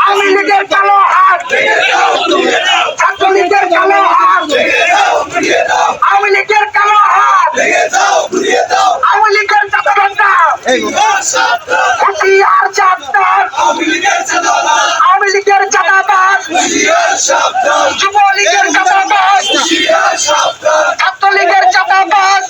আওয়ামী লীগের কালো হাত। ছাত্রলীগের কালো হাত। আওয়ামী লীগের কালো হাত। আওয়ামী লীগের চাপাবান্ডা হুঁশিয়ার চাপদার আওয়ামী লীগের চাঁদাবাজ যুবলীগের চাঁদাবাজ ছাত্রলীগের চাঁদাবাজ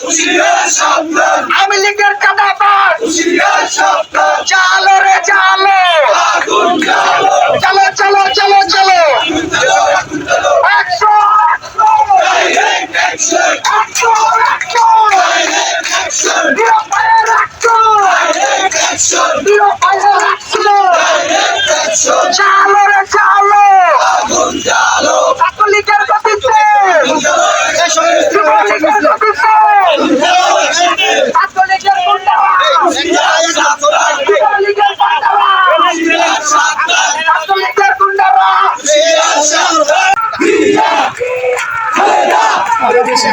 আমরা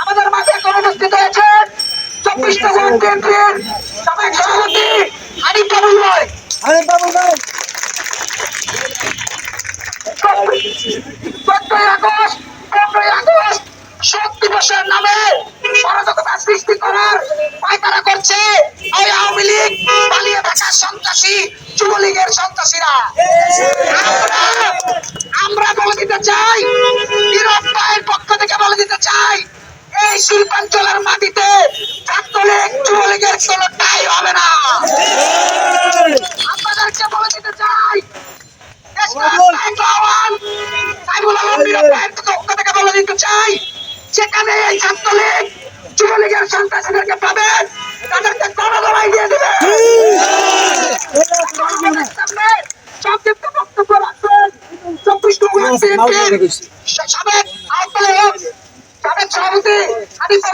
আমাদের মাঝে এখন হয়েছেন চব্বিশ নগর কেন্দ্রের সাবেক সভাপতি আরিফ কাবুল ভাই চোদ্দই আগস্ট পনেরোই আগস্ট শোক দিবসের নামে অরাজকতা সৃষ্টি করার পায়তারা করছে আওয়ামী লীগ পালিয়ে সন্ত্রাসী যুবলীগের সন্ত্রাসীরা। আমরা বলে দিতে চাই নীরব ভাইয়ের পক্ষ থেকে বলে দিতে চাই এই শিল্পাঞ্চলের মাটিতে ছাত্রলীগ যুবলীগের কোনো টাই হবে না। আপনাদেরকে বলে দিতে চাই সেখানে এই ছাত্রলীগ যুবলীগের সন্ত্রাসীদেরকে পাবেন তাদেরকে কড়া লড়াই দিয়ে সাবেক আহ্বায়ক সাবেক সভাপতি আনিস